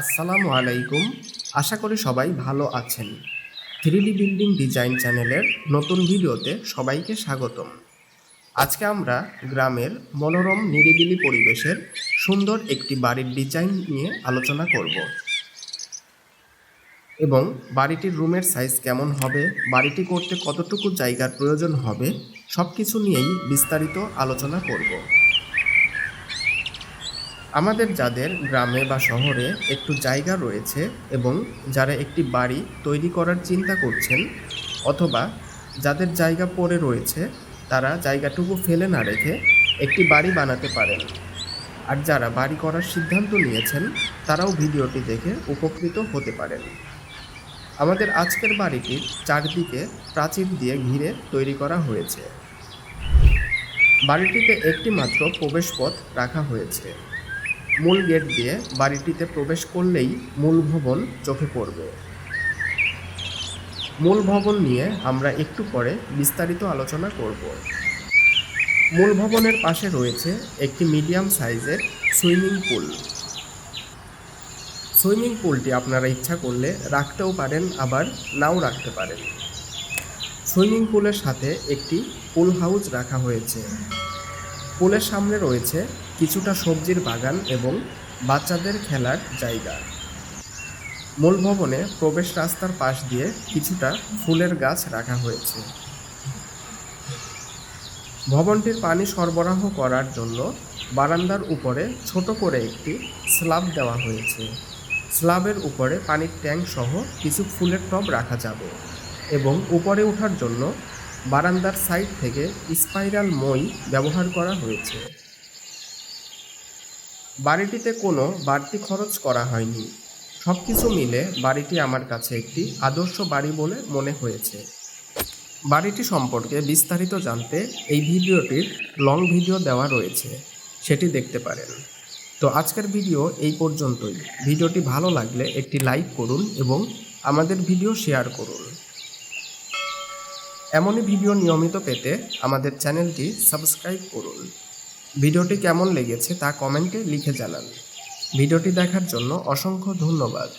আসসালামু আলাইকুম। আশা করি সবাই ভালো আছেন। থ্রিডি বিল্ডিং ডিজাইন চ্যানেলের নতুন ভিডিওতে সবাইকে স্বাগতম। আজকে আমরা গ্রামের মনোরম নিরিবিলি পরিবেশের সুন্দর একটি বাড়ির ডিজাইন নিয়ে আলোচনা করব। এবং বাড়িটির রুমের সাইজ কেমন হবে, বাড়িটি করতে কতটুকু জায়গার প্রয়োজন হবে সব কিছু নিয়েই বিস্তারিত আলোচনা করব। আমাদের যাদের গ্রামে বা শহরে একটু জায়গা রয়েছে এবং যারা একটি বাড়ি তৈরি করার চিন্তা করছেন অথবা যাদের জায়গা পড়ে রয়েছে, তারা জায়গাটুকু ফেলে না রেখে একটি বাড়ি বানাতে পারেন। আর যারা বাড়ি করার সিদ্ধান্ত নিয়েছেন, তারাও ভিডিওটি দেখে উপকৃত হতে পারেন। আমাদের আজকের বাড়িটির চারদিকে প্রাচীর দিয়ে ঘিরে তৈরি করা হয়েছে। বাড়িটিতে একটি মাত্র প্রবেশপথ রাখা হয়েছে। মূল গেট দিয়ে বাড়িটিতে প্রবেশ করলেই মূল ভবন চোখে পড়বে। মূল ভবন নিয়ে আমরা একটু পরে বিস্তারিত আলোচনা করব। মূল ভবনের পাশে রয়েছে একটি মিডিয়াম সাইজের সুইমিং পুল। সুইমিং পুলটি আপনারা ইচ্ছা করলে রাখতেও পারেন, আবার নাও রাখতে পারেন। সুইমিং পুলের সাথে একটি পুল হাউস রাখা হয়েছে। পুলের সামনে রয়েছে কিছুটা সবজির বাগান এবং বাচ্চাদের খেলার জায়গা। মূল ভবনে প্রবেশ রাস্তার পাশ দিয়ে কিছুটা ফুলের গাছ রাখা হয়েছে। ভবনটির পানি সরবরাহ করার জন্য বারান্দার উপরে ছোট করে একটি স্ল্যাব দেওয়া হয়েছে। স্ল্যাবের উপরে পানির ট্যাঙ্ক সহ কিছু ফুলের টব রাখা যাবে এবং উপরে ওঠার জন্য বারান্দার সাইড থেকে স্পাইরাল মই ব্যবহার করা হয়েছে। বাড়িটিতে কোনো বাড়তি খরচ করা হয়নি। সব কিছু মিলে বাড়িটি আমার কাছে একটি আদর্শ বাড়ি বলে মনে হয়েছে। বাড়িটি সম্পর্কে বিস্তারিত জানতে এই ভিডিওটির লং ভিডিও দেওয়া রয়েছে, সেটি দেখতে পারেন। তো আজকের ভিডিও এই পর্যন্তই। ভিডিওটি ভালো লাগলে একটি লাইক করুন এবং আমাদের ভিডিও শেয়ার করুন। এমনই ভিডিও নিয়মিত পেতে আমাদের চ্যানেলটি সাবস্ক্রাইব করুন। ভিডিওটি কেমন লেগেছে তা কমেন্টে লিখে জানান। ভিডিওটি দেখার জন্য অসংখ্য ধন্যবাদ।